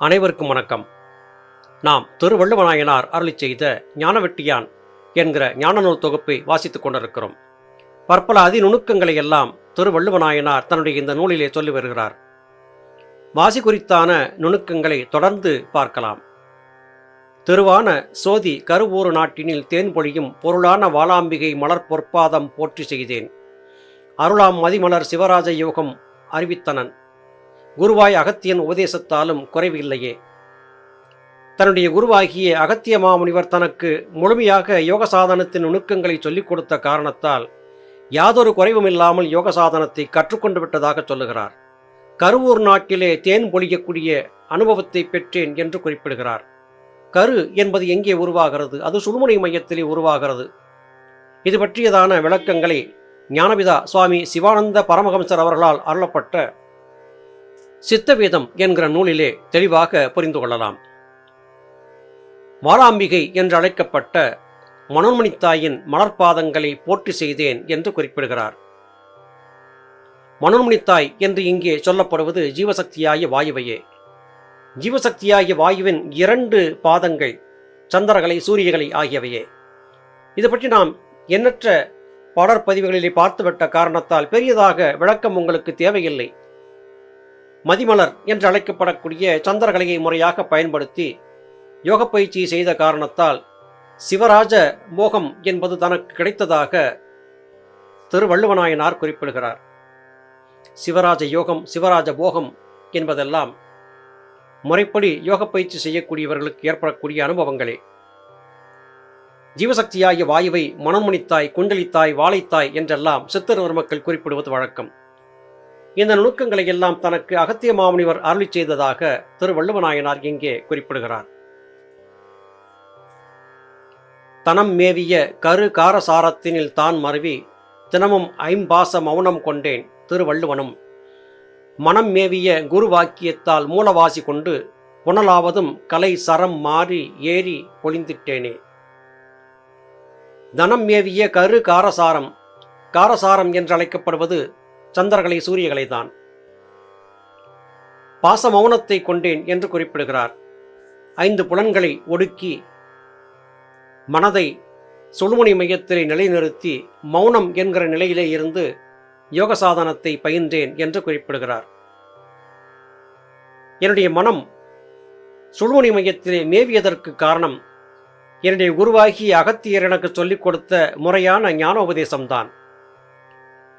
அனைவருக்கும் வணக்கம். நாம் திருவள்ளுவநாயனார் அருளிச் செய்த ஞானவெட்டியான் என்கிற ஞானநூல் தொகுப்பை வாசித்துக் கொண்டிருக்கிறோம். பற்பல அதிநுணுக்கங்களை எல்லாம் திருவள்ளுவநாயனார் தன்னுடைய இந்த நூலிலே சொல்லி வருகிறார். வாசி குறித்தான நுணுக்கங்களை தொடர்ந்து பார்க்கலாம். திருவான சோதி கருவூறு நாட்டினில் தேன் பொழியும் பொருளான வாளாம்பிகை மலர் பொற்பாதம் போற்றி செய்தேன். அருளாம் மதிமலர் சிவராஜ யோகம் அறிவித்தனன். குருவாய் அகத்தியன் உபதேசத்தாலும் குறைவில்லையே. தன்னுடைய குருவாகிய அகத்திய மாமுனிவர் தனக்கு முழுமையாக யோக சாதனத்தின் நுணுக்கங்களை சொல்லிக் கொடுத்த காரணத்தால் யாதொரு குறைவும் இல்லாமல் யோக சாதனத்தை கற்றுக்கொண்டு விட்டதாக சொல்லுகிறார். கருவூர் நாட்டிலே தேன் பொழியக்கூடிய அனுபவத்தை பெற்றேன் என்று குறிப்பிடுகிறார். கரு என்பது எங்கே உருவாகிறது? அது சுழுமுனை மையத்திலே உருவாகிறது. இது பற்றியதான விளக்கங்களை ஞானபிதா சுவாமி சிவானந்த பரமஹம்சர் அவர்களால் அருளப்பட்ட சித்தவேதம் என்கிற நூலிலே தெளிவாக புரிந்து கொள்ளலாம். வாராம்பிகை என்று அழைக்கப்பட்ட மனோன்மணித்தாயின் மலர்பாதங்களை போற்றி செய்தேன் என்று குறிப்பிடுகிறார். மனோன்மணித்தாய் என்று இங்கே சொல்லப்படுவது ஜீவசக்தியாகிய வாயுவையே. ஜீவசக்தியாகிய வாயுவின் இரண்டு பாதங்கள் சந்திரகலை சூரியகலை ஆகியவையே. இது பற்றி நாம் எண்ணற்ற பாடற்பதிவுகளிலே பார்த்துவிட்ட காரணத்தால் பெரியதாக விளக்கம் உங்களுக்கு தேவையில்லை. மதிமலர் என்று அழைக்கப்படக்கூடிய சந்திரகலையை முறையாக பயன்படுத்தி யோக பயிற்சி செய்த காரணத்தால் சிவராஜ மோகம் என்பது தனக்கு கிடைத்ததாக திருவள்ளுவநாயனார் குறிப்பிடுகிறார். சிவராஜ யோகம் சிவராஜ போகம் என்பதெல்லாம் முறைப்படி யோக பயிற்சி செய்யக்கூடியவர்களுக்கு ஏற்படக்கூடிய அனுபவங்களே. ஜீவசக்தியாகிய வாயுவை மனமுனித்தாய் குண்டலித்தாய் வாழைத்தாய் என்றெல்லாம் சித்தர் மக்கள் குறிப்பிடுவது வழக்கம். இந்த நுணுக்கங்களை எல்லாம் தனக்கு அகத்திய மாமுனிவர் அருளி செய்ததாக திருவள்ளுவநாயனார் இங்கே குறிப்பிடுகிறார். தனம் மேவிய கரு காரசாரத்தினில் தான் மருவி தினமும் ஐம்பாச மௌனம் கொண்டேன் திருவள்ளுவனும் மனம் மேவிய குரு வாக்கியத்தால் மூலவாசி கொண்டு புனலாவதும் கலை சரம் மாறி ஏறி பொழிந்திட்டேனே. தனம் மேவிய கரு காரசாரம் காரசாரம் என்றழைக்கப்படுவது சந்திரகலை சூரியகலை தான் பாச மௌனத்தை கொண்டேன் என்று குறிப்பிடுகிறார். ஐந்து புலன்களை ஒடுக்கி மனதை சுழுமுனை மையத்திலே நிலைநிறுத்தி மௌனம் என்கிற நிலையிலே இருந்து யோக சாதனத்தை பயின்றேன் என்று குறிப்பிடுகிறார். என்னுடைய மனம் சுழுமுனை மையத்திலே மேவியதற்கு காரணம் என்னுடைய குருவாகிய அகத்தியர் எனக்கு சொல்லிக் கொடுத்த முறையான ஞானோபதேசம்தான்.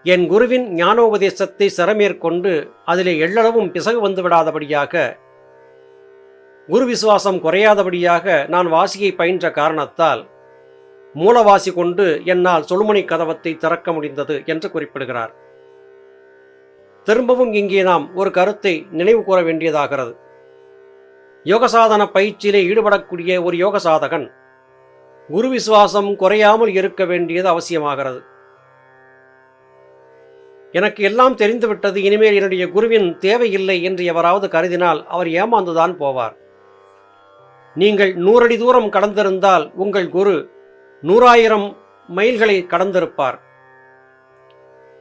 என் குருவின் ஞானோபதேசத்தை சிறமேற்கொண்டு அதிலே எள்ளளவும் பிசகு வந்து விடாதபடியாக குரு விசுவாசம் குறையாதபடியாக நான் வாசியை பயின்ற காரணத்தால் மூலவாசி கொண்டு என்னால் சொல்முனை கதவத்தை திறக்க முடிந்தது என்று குறிப்பிடுகிறார். திரும்பவும் இங்கே நாம் ஒரு கருத்தை நினைவு கூற வேண்டியதாகிறது. யோகசாதன பயிற்சியிலே ஈடுபடக்கூடிய ஒரு யோக சாதகன் குரு விசுவாசம் குறையாமல் இருக்க வேண்டியது அவசியமாகிறது. எனக்கு எல்லாம் தெரிந்துவிட்டது இனிமேல் என்னுடைய குருவின் தேவையில்லை என்று எவராவது கருதினால் அவர் ஏமாந்துதான் போவார். நீங்கள் நூறடி தூரம் கடந்திருந்தால் உங்கள் குரு நூறாயிரம் மைல்களை கடந்திருப்பார்.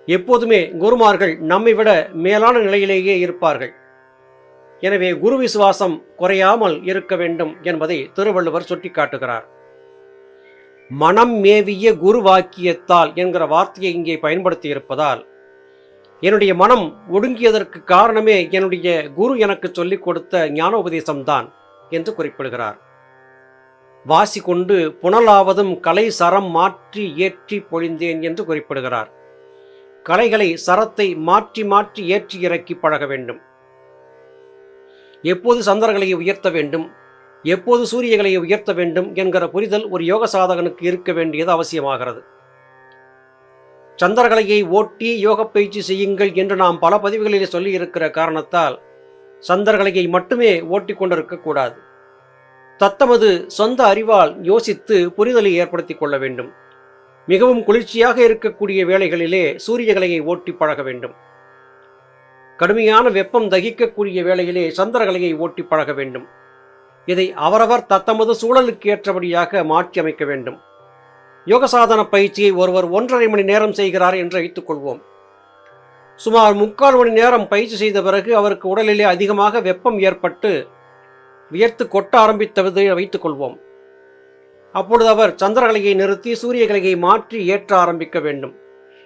எப்போதுமே குருமார்கள் நம்மை விட மேலான நிலையிலேயே இருப்பார்கள். எனவே குரு விசுவாசம் குறையாமல் இருக்க வேண்டும் என்பதை திருவள்ளுவர் சுட்டிக்காட்டுகிறார். மனம் மேவிய குரு வாக்கியத்தால் என்கிற வார்த்தையை இங்கே பயன்படுத்தி இருப்பதால் என்னுடைய மனம் ஒடுங்கியதற்கு காரணமே என்னுடைய குரு எனக்கு சொல்லிக் கொடுத்த ஞானோபதேசம்தான் என்று குறிப்பிடுகிறார். வாசி கொண்டு புனலாவதும் கலை சரம் மாற்றி ஏற்றி பொழிந்தேன் என்று குறிப்பிடுகிறார். கலைகளை சரத்தை மாற்றி மாற்றி ஏற்றி இறக்கி பழக வேண்டும். எப்போது சந்தர்களை உயர்த்த வேண்டும் எப்போது சூரியகளை உயர்த்த வேண்டும் என்கிற புரிதல் ஒரு யோக சாதகனுக்கு இருக்க வேண்டியது அவசியமாகிறது. சந்திரகலையை ஓட்டி யோக பயிற்சி செய்யுங்கள் என்று நாம் பல பதிவுகளிலே சொல்லி இருக்கிற காரணத்தால் சந்திரகலையை மட்டுமே ஓட்டி கொண்டிருக்கக்கூடாது தத்தமது சொந்த அறிவால் யோசித்து புரிதலை ஏற்படுத்தி கொள்ள வேண்டும். மிகவும் குளிர்ச்சியாக இருக்கக்கூடிய வேளைகளிலே சூரியகலையை ஓட்டி பழக வேண்டும். கடுமையான வெப்பம் தகிக்கக்கூடிய வேளையிலே சந்திரகலையை ஓட்டி பழக வேண்டும். இதை அவரவர் தத்தமது சூழலுக்கு ஏற்றபடியாக மாற்றி அமைக்க வேண்டும். யோகசாதன பயிற்சியை ஒருவர் ஒன்றரை மணி நேரம் செய்கிறார் என்று வைத்துக் கொள்வோம் சுமார் முக்கால் மணி நேரம் பயிற்சி செய்த பிறகு அவருக்கு உடலிலே அதிகமாக வெப்பம் ஏற்பட்டு வியர்த்து கொட்ட ஆரம்பித்தது வைத்துக் கொள்வோம் அப்பொழுது அவர் சந்திரகலையை நிறுத்தி சூரியகலையை மாற்றி ஏற்ற ஆரம்பிக்க வேண்டும்.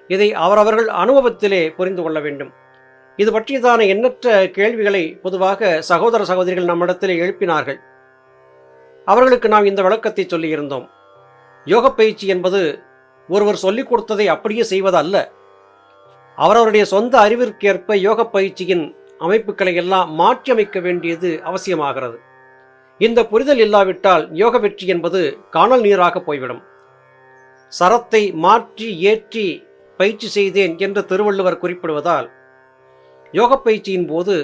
இதை அவரவர்கள் அனுபவத்திலே புரிந்து கொள்ள வேண்டும். இது பற்றியதான எண்ணற்ற கேள்விகளை பொதுவாக சகோதர சகோதரிகள் நம்மிடத்திலே எழுப்பினார்கள். அவர்களுக்கு நாம் இந்த விளக்கத்தை சொல்லியிருந்தோம். யோக பயிற்சி என்பது ஒருவர் சொல்லிக் கொடுத்ததை அப்படியே செய்வது அல்ல அவரவருடைய சொந்த அறிவிற்கேற்ப யோக பயிற்சியின் அமைப்புகளை எல்லாம் மாற்றியமைக்க வேண்டியது அவசியமாகிறது. இந்த புரிதல் இல்லாவிட்டால் யோக வெற்றி என்பது காணல் நீராக போய்விடும். சரத்தை மாற்றி ஏற்றி பயிற்சி செய்தேன் என்று திருவள்ளுவர் குறிப்பிடுவதால் யோக பயிற்சியின் போது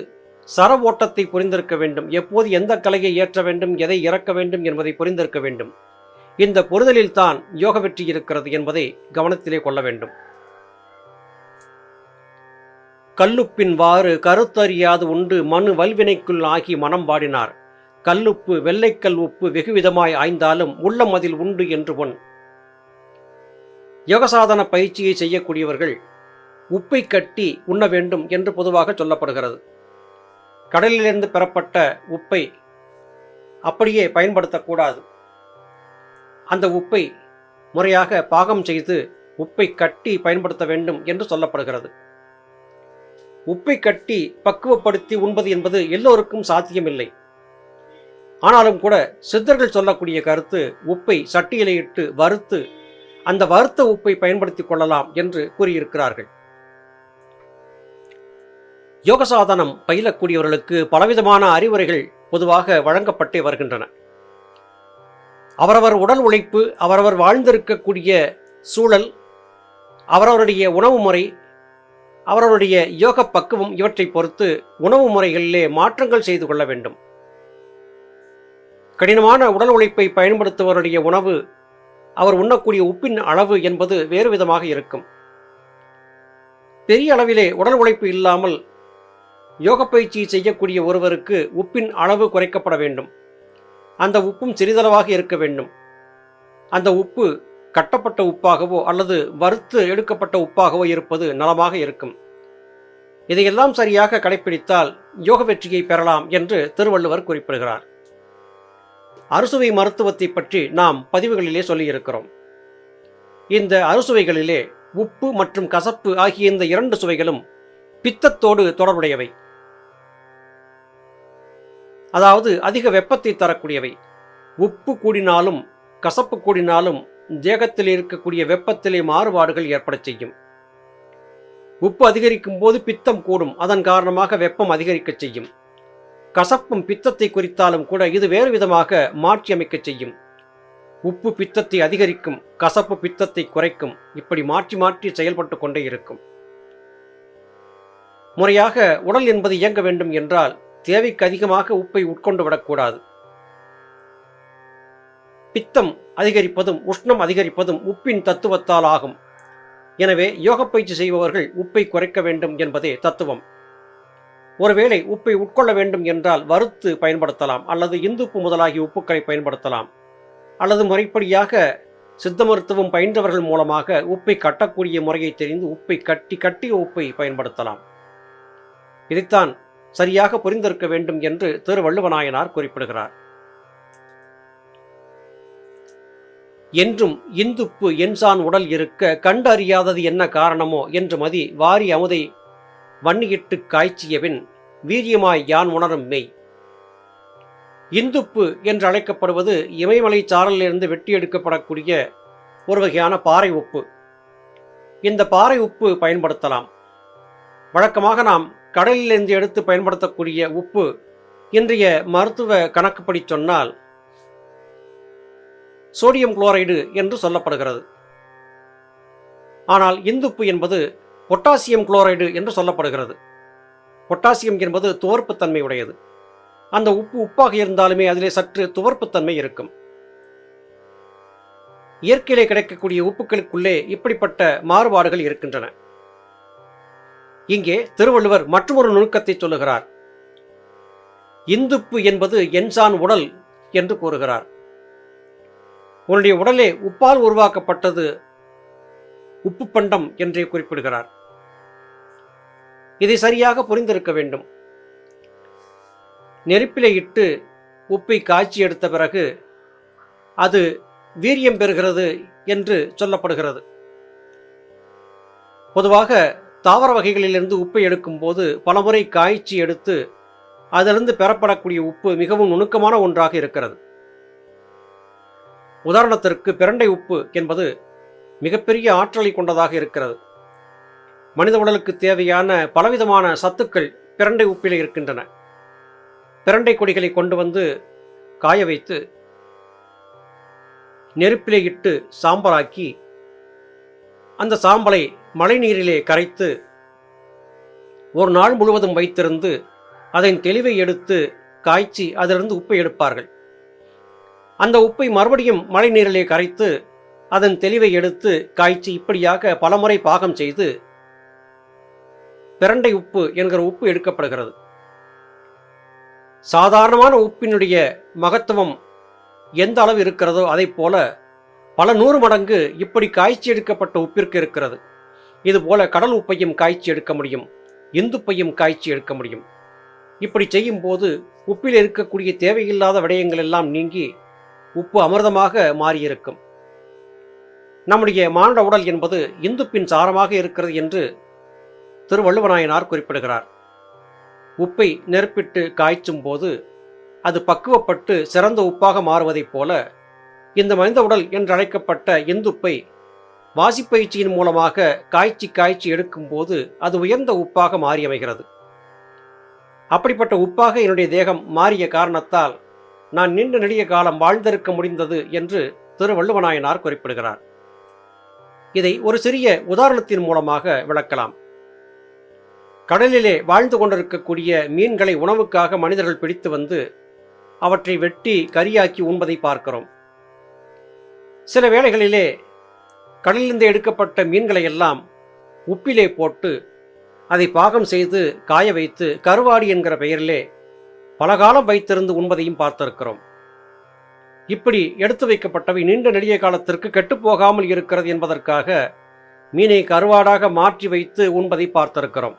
சர ஓட்டத்தை புரிந்திருக்க வேண்டும். எப்போது எந்த கலையை ஏற்ற வேண்டும் எதை இறக்க வேண்டும் என்பதை புரிந்திருக்க வேண்டும். இந்த புரிதலில்தான் யோக வெற்றி இருக்கிறது என்பதை கவனத்திலே கொள்ள வேண்டும். கல்லுப்பின் வாறு கருத்தறியாது உண்டு மனு வல்வினைக்குள் ஆகி மனம் பாடினார் கல்லுப்பு வெள்ளைக்கல் உப்பு வெகுவிதமாய் ஆய்ந்தாலும் உள்ளம் அதில் உண்டு என்று பொன். யோகசாதன பயிற்சியை செய்யக்கூடியவர்கள் உப்பை கட்டி உண்ண வேண்டும் என்று பொதுவாக சொல்லப்படுகிறது. கடலிலிருந்து பெறப்பட்ட உப்பை அப்படியே பயன்படுத்தக்கூடாது. அந்த உப்பை முறையாக பாகம் செய்து உப்பை கட்டி பயன்படுத்த வேண்டும் என்று சொல்லப்படுகிறது. உப்பை கட்டி பக்குவப்படுத்தி உண்பது என்பது எல்லோருக்கும் சாத்தியமில்லை. ஆனாலும் கூட சித்தர்கள் சொல்லக்கூடிய கருத்து உப்பை சட்டியிலே இட்டு வறுத்து அந்த வறுத்த உப்பை பயன்படுத்திக் கொள்ளலாம் என்று கூறியிருக்கிறார்கள். யோகசாதனம் பயிலக்கூடியவர்களுக்கு பலவிதமான அறிவுரைகள் பொதுவாக வழங்கப்பட்டே வருகின்றன. அவரவர் உடல் உழைப்பு அவரவர் வாழ்ந்திருக்கக்கூடிய சூழல் அவரவருடைய உணவு முறை அவரவருடைய யோக பக்குவம் இவற்றை பொறுத்து உணவு முறைகளிலே மாற்றங்கள் செய்து கொள்ள வேண்டும். கடினமான உடல் உழைப்பை பயன்படுத்துபவருடைய உணவு அவர் உண்ணக்கூடிய உப்பின் அளவு என்பது வேறு விதமாக இருக்கும். பெரிய அளவிலே உடல் உழைப்பு இல்லாமல் யோக பயிற்சி செய்யக்கூடிய ஒருவருக்கு உப்பின் அளவு குறைக்கப்பட வேண்டும். அந்த உப்பும் சிறிதளவாக இருக்க வேண்டும். அந்த உப்பு கட்டப்பட்ட உப்பாகவோ அல்லது வறுத்து எடுக்கப்பட்ட உப்பாகவோ இருப்பது நலமாக இருக்கும். இதையெல்லாம் சரியாக கடைபிடித்தால் யோக வெற்றியை பெறலாம் என்று திருவள்ளுவர் குறிப்பிடுகிறார். அறுசுவை மருத்துவத்தை பற்றி நாம் பதிவுகளிலே சொல்லியிருக்கிறோம். இந்த அறுசுவைகளிலே உப்பு மற்றும் கசப்பு ஆகிய இந்த இரண்டு சுவைகளும் பித்தத்தோடு தொடர்புடையவை. அதாவது அதிக வெப்பத்தை தரக்கூடியவை. உப்பு கூடினாலும் கசப்பு கூடினாலும் தேகத்தில் இருக்கக்கூடிய வெப்பத்திலே மாறுபாடுகள் ஏற்படச் செய்யும். உப்பு அதிகரிக்கும் போது பித்தம் கூடும். அதன் காரணமாக வெப்பம் அதிகரிக்கச் செய்யும். கசப்பும் பித்தத்தை குறித்தாலும் கூட இது வேறு விதமாக மாற்றி அமைக்கச் செய்யும். உப்பு பித்தத்தை அதிகரிக்கும் கசப்பு பித்தத்தை குறைக்கும். இப்படி மாற்றி மாற்றி செயல்பட்டு கொண்டே இருக்கும். முறையாக உடல் என்பது இயங்க வேண்டும் என்றால் தேவைக்கு அதிகமாக உப்பை உட்கொண்டு விடக்கூடாது. பித்தம் அதிகரிப்பதும் உஷ்ணம் அதிகரிப்பதும் உப்பின் தத்துவத்தால் ஆகும். எனவே யோக பயிற்சி செய்பவர்கள் உப்பை குறைக்க வேண்டும் என்பதே தத்துவம். ஒருவேளை உப்பை உட்கொள்ள வேண்டும் என்றால் வறுத்து பயன்படுத்தலாம் அல்லது இந்துப்பு முதலாகிய உப்புக்களை பயன்படுத்தலாம். அல்லது முறைப்படியாக சித்த மருத்துவம் பயின்றவர்கள் மூலமாக உப்பை கட்டக்கூடிய முறையை தெரிந்து உப்பை கட்டி கட்டிய உப்பை பயன்படுத்தலாம். இதைத்தான் சரியாக புரிந்திருக்க வேண்டும் என்று திருவள்ளுவநாயனார் குறிப்பிடுகிறார். என்றும் இந்துப்பு என்சான் உடல் இருக்க கண்டறியாதது என்ன காரணமோ என்று மதி வாரி அமுதை வன்னியிட்டு காய்ச்சியபின் வீரியமாய் யான் உணரும் மெய். இந்துப்பு என்று அழைக்கப்படுவது இமயமலை சாரலிலிருந்து வெட்டி எடுக்கப்படக்கூடிய ஒரு வகையான பாறை உப்பு. இந்த பாறை உப்பு பயன்படுத்தலாம். வழக்கமாக நாம் கடலிலிருந்து எடுத்து பயன்படுத்தக்கூடிய உப்பு இன்றைய மருத்துவ கணக்குப்படி சொன்னால் சோடியம் குளோரைடு என்று சொல்லப்படுகிறது. ஆனால் இந்துப்பு என்பது பொட்டாசியம் குளோரைடு என்று சொல்லப்படுகிறது. பொட்டாசியம் என்பது துவர்ப்புத்தன்மை உடையது. அந்த உப்பு உப்பாக இருந்தாலுமே அதிலே சற்று துவர்ப்புத்தன்மை இருக்கும். இயற்கையிலே கிடைக்கக்கூடிய உப்புக்களுக்குள்ளே இப்படிப்பட்ட மாறுபாடுகள் இருக்கின்றன. இங்கே திருவள்ளுவர் மற்றொரு நுணுக்கத்தை சொல்லுகிறார். இந்துப்பு என்பது என்சான் உடல் என்று கூறுகிறார். உன்னுடைய உடலே உப்பால் உருவாக்கப்பட்டது உப்பு பண்டம் என்றே குறிப்பிடுகிறார். இதை சரியாக புரிந்திருக்க வேண்டும். நெருப்பிலே இட்டு உப்பை காய்ச்சி எடுத்த பிறகு அது வீரியம் பெறுகிறது என்று சொல்லப்படுகிறது. பொதுவாக தாவர வகைகளிலிருந்து உப்பை எடுக்கும்போது பலமுறை காய்ச்சி எடுத்து அதிலிருந்து பெறப்படக்கூடிய உப்பு மிகவும் நுணுக்கமான ஒன்றாக இருக்கிறது. உதாரணத்திற்கு பிரண்டை உப்பு என்பது மிகப்பெரிய ஆற்றலை கொண்டதாக இருக்கிறது. மனித உடலுக்கு தேவையான பலவிதமான சத்துக்கள் பிரண்டை உப்பில் இருக்கின்றன. பிரண்டை கொடிகளை கொண்டு வந்து காய வைத்து நெருப்பிலே இட்டு சாம்பலாக்கி அந்த சாம்பலை மழைநீரிலே கரைத்து ஒரு நாள் முழுவதும் வைத்திருந்து அதன் தெளிவை எடுத்து காய்ச்சி அதிலிருந்து உப்பை எடுப்பார்கள். அந்த உப்பை மறுபடியும் மழை நீரிலே கரைத்து அதன் தெளிவை எடுத்து காய்ச்சி இப்படியாக பலமுறை பாகம் செய்து பிரண்டை உப்பு என்கிற உப்பு எடுக்கப்படுகிறது. சாதாரணமான உப்பினுடைய மகத்துவம் எந்த அளவு இருக்கிறதோ அதைப் போல பல நூறு மடங்கு இப்படி காய்ச்சி எடுக்கப்பட்ட உப்பிற்கு இருக்கிறது. இதுபோல கடல் உப்பையும் காய்ச்சி எடுக்க முடியும் இந்துப்பையும் காய்ச்சி எடுக்க முடியும். இப்படி செய்யும் போது உப்பில் இருக்கக்கூடிய தேவையில்லாத விடயங்கள் எல்லாம் நீங்கி உப்பு அமிர்தமாக மாறியிருக்கும். நம்முடைய மானுட உடல் என்பது இந்துப்பின் சாரமாக இருக்கிறது என்று திருவள்ளுவநாயனார் குறிப்பிடுகிறார். உப்பை நெருப்பிட்டு காய்ச்சும் போது அது பக்குவப்பட்டு சிறந்த உப்பாக மாறுவதைப் போல இந்த மனித உடல் என்றழைக்கப்பட்ட இந்துப்பை வாசிப்பயிற்சியின் மூலமாக காய்ச்சி காய்ச்சி எடுக்கும்போது அது உயர்ந்த உப்பாக மாறியமைகிறது. அப்படிப்பட்ட உப்பாக என்னுடைய தேகம் மாறிய காரணத்தால் நான் நீண்ட நெடிய காலம் வாழ்ந்திருக்க முடிந்தது என்று திருவள்ளுவநாயனார் குறிப்பிடுகிறார். இதை ஒரு சிறிய உதாரணத்தின் மூலமாக விளக்கலாம். கடலிலே வாழ்ந்து கொண்டிருக்கக்கூடிய மீன்களை உணவுக்காக மனிதர்கள் பிடித்து வந்து அவற்றை வெட்டி கரியாக்கி உண்பதை பார்க்கிறோம். சில வேளைகளிலே கடலிலிருந்து எடுக்கப்பட்ட மீன்களை எல்லாம் உப்பிலே போட்டு அதை பாகம் செய்து காய வைத்து கருவாடி என்கிற பெயரிலே பல காலம் வைத்திருந்து உண்பதையும் பார்த்திருக்கிறோம். இப்படி எடுத்து வைக்கப்பட்டவை நீண்ட நெடிய காலத்திற்கு கெட்டுப்போகாமல் இருக்கிறது என்பதற்காக மீனை கருவாடாக மாற்றி வைத்து உண்பதை பார்த்திருக்கிறோம்.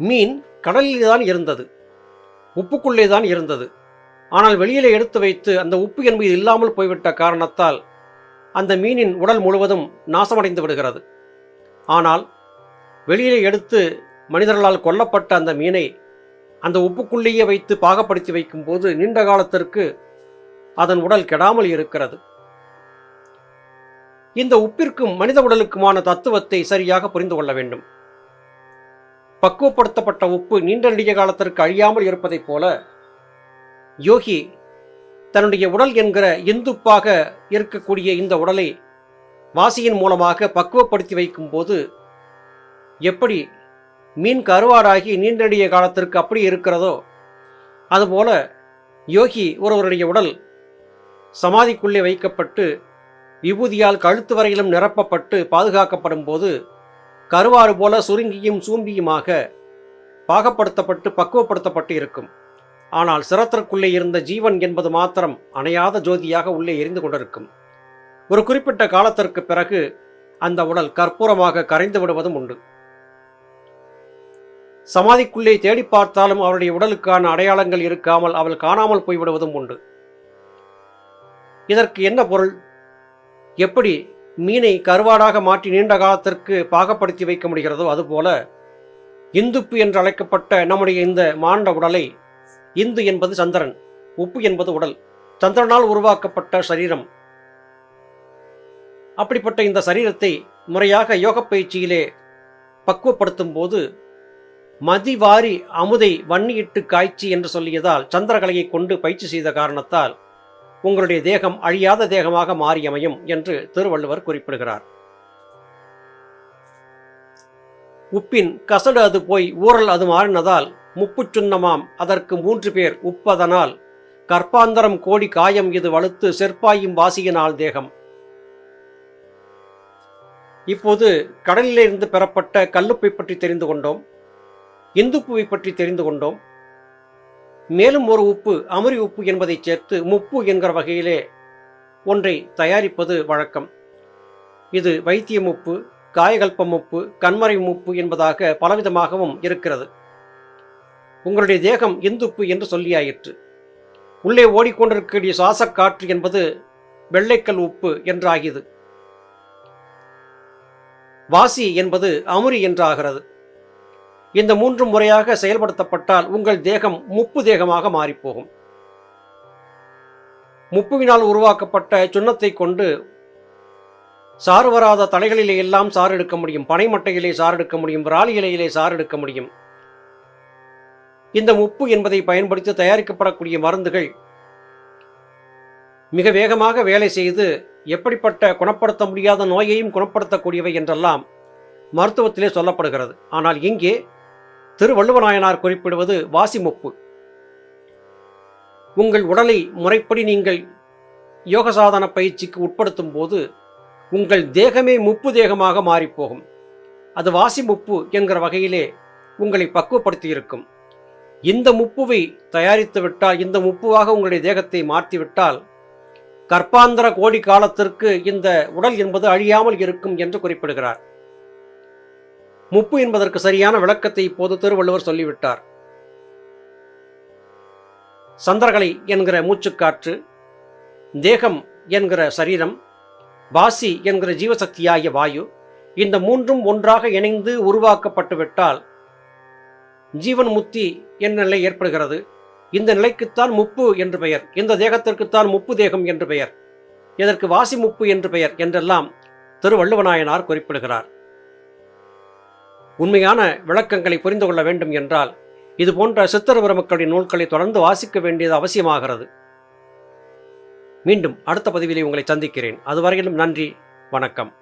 மீன் கடலில் தான் இருந்தது. உப்புக்குள்ளே தான் இருந்தது. ஆனால் வெளியிலே எடுத்து வைத்து அந்த உப்பு என்பது இல்லாமல் போய்விட்ட காரணத்தால் அந்த மீனின் உடல் முழுவதும் நாசமடைந்து விடுகிறது. ஆனால் வெளியிலே எடுத்து மனிதர்களால் கொல்லப்பட்ட அந்த மீனை அந்த உப்புக்குள்ளேயே வைத்து பாகப்படுத்தி வைக்கும்போது நீண்ட காலத்திற்கு அதன் உடல் கெடாமல் இருக்கிறது. இந்த உப்பிற்கும் மனித உடலுக்குமான தத்துவத்தை சரியாக புரிந்து கொள்ள வேண்டும். பக்குவப்படுத்தப்பட்ட உப்பு நீண்ட நெடிய காலத்திற்கு அழியாமல் இருப்பதைப் போல யோகி தன்னுடைய உடல் என்கிற இந்துப்பாக இருக்கக்கூடிய இந்த உடலை வாசியின் மூலமாக பக்குவப்படுத்தி வைக்கும்போது எப்படி மீன் கருவாடாகி நீண்டடிய காலத்திற்கு அப்படி இருக்கிறதோ அதுபோல யோகி ஒருவருடைய உடல் சமாதிக்குள்ளே வைக்கப்பட்டு விபூதியால் கழுத்து வரையிலும் நிரப்பப்பட்டு பாதுகாக்கப்படும் போது கருவாறு போல சுருங்கியும் சூம்பியுமாக பாகப்படுத்தப்பட்டு பக்குவப்படுத்தப்பட்டு இருக்கும். ஆனால் சிரத்திற்குள்ளே இருந்த ஜீவன் என்பது மாத்திரம் அணையாத ஜோதியாக உள்ளே எரிந்து கொண்டிருக்கும். ஒரு குறிப்பிட்ட காலத்திற்கு பிறகு அந்த உடல் கற்பூரமாக கரைந்து விடுவதும் உண்டு. சமாதிக்குள்ளே தேடி பார்த்தாலும் அவருடைய உடலுக்கான அடையாளங்கள் இருக்காமல் அவள் காணாமல் போய்விடுவதும் உண்டு. இதற்கு என்ன பொருள்? எப்படி மீனை கருவாடாக மாற்றி நீண்ட காலத்திற்கு பாகப்படுத்தி வைக்க முடிகிறதோ அதுபோல இந்துப்பு என்று அழைக்கப்பட்ட நம்முடைய இந்த மாண்ட உடலை இந்து என்பது சந்திரன் உப்பு என்பது உடல். சந்திரனால் உருவாக்கப்பட்ட சரீரம். அப்படிப்பட்ட இந்த சரீரத்தை முறையாக யோக பயிற்சியிலே பக்குவப்படுத்தும் போது மதிவாரி அமுதை வன்னியிட்டு காய்ச்சி என்று சொல்லியதால் சந்திரகலையை கொண்டு பயிற்சி செய்த காரணத்தால் உங்களுடைய தேகம் அழியாத தேகமாக மாறியமையும் என்று திருவள்ளுவர் குறிப்பிடுகிறார். உப்பின் கசடு அது போய் ஊறல் அது மாறினதால் முப்புச் சுண்ணமாம் அதற்கு மூன்று பேர் உப்பதனால் கற்பாந்தரம் கோடி காயம் இது வலுத்து செற்பாயும் வாசியினால் தேகம். இப்போது கடலிலிருந்து பெறப்பட்ட கல்லுப்பை பற்றி தெரிந்து கொண்டோம். இந்துப்புவை பற்றி தெரிந்து கொண்டோம். மேலும் ஒரு உப்பு அமரி உப்பு என்பதை சேர்த்து முப்பு என்கிற வகையிலே ஒன்றை தயாரிப்பது வழக்கம். இது வைத்தியம் உப்பு காயகல்பம் உப்பு கண்மறை உப்பு என்பதாக பலவிதமாகவும் இருக்கிறது. உங்களுடைய தேகம் இந்துப்பு என்று சொல்லியாயிற்று. உள்ளே ஓடிக்கொண்டிருக்கக்கூடிய சுவாசக்காற்று என்பது வெள்ளைக்கல் உப்பு என்றாகியது. வாசி என்பது அமுரி என்றாகிறது. இந்த மூன்று முறையாக செயல்படுத்தப்பட்டால் உங்கள் தேகம் முப்பு தேகமாக மாறிப்போகும். முப்புவினால் உருவாக்கப்பட்ட சுண்ணத்தை கொண்டு சாறு வராத தலைகளிலே எல்லாம் சாறு எடுக்க முடியும். பனைமட்டையிலே சாறு எடுக்க முடியும். விராலி இலையிலே சாறு எடுக்க முடியும். இந்த உப்பு என்பதை பயன்படுத்தி தயாரிக்கப்படக்கூடிய மருந்துகள் மிக வேகமாக வேலை செய்து எப்படிப்பட்ட குணப்படுத்த முடியாத நோயையும் குணப்படுத்தக்கூடியவை என்றெல்லாம் மருத்துவத்திலே சொல்லப்படுகிறது. ஆனால் இங்கே திருவள்ளுவநாயனார் குறிப்பிடுவது வாசிமுப்பு. உங்கள் உடலை முறைப்படி நீங்கள் யோக சாதன பயிற்சிக்கு உட்படுத்தும் போது உங்கள் தேகமே முப்பு தேகமாக மாறிப்போகும். அது வாசி முப்பு என்கிற வகையிலே உங்களை பக்குவப்படுத்தியிருக்கும். இந்த முப்புவை தயாரித்து விட்டால் இந்த முப்புவாக உங்களுடைய தேகத்தை மாற்றிவிட்டால் கற்பாந்தர கோடி காலத்திற்கு இந்த உடல் என்பது அழியாமல் இருக்கும் என்று குறிப்பிடுகிறார். முப்பு என்பதற்கு சரியான விளக்கத்தை இப்போது திருவள்ளுவர் சொல்லிவிட்டார். சந்திரகலை என்கிற மூச்சுக்காற்று தேகம் என்கிற சரீரம் பாசி என்கிற ஜீவசக்தியாகிய வாயு இந்த மூன்றும் ஒன்றாக இணைந்து உருவாக்கப்பட்டுவிட்டால் ஜீவன் முத்தி என்ற நிலை ஏற்படுகிறது. இந்த நிலைக்குத்தான் முப்பு என்று பெயர். இந்த தேகத்திற்குத்தான் முப்பு தேகம் என்று பெயர். இதற்கு வாசி முப்பு என்று பெயர் என்றெல்லாம் திருவள்ளுவநாயனார் குறிப்பிடுகிறார். உண்மையான விளக்கங்களை புரிந்து கொள்ள வேண்டும் என்றால் இது போன்ற சித்தர் மக்களின் நூல்களை தொடர்ந்து வாசிக்க வேண்டியது அவசியமாகிறது. மீண்டும் அடுத்த பதிவிலே உங்களை சந்திக்கிறேன். அதுவரையிலும் நன்றி வணக்கம்.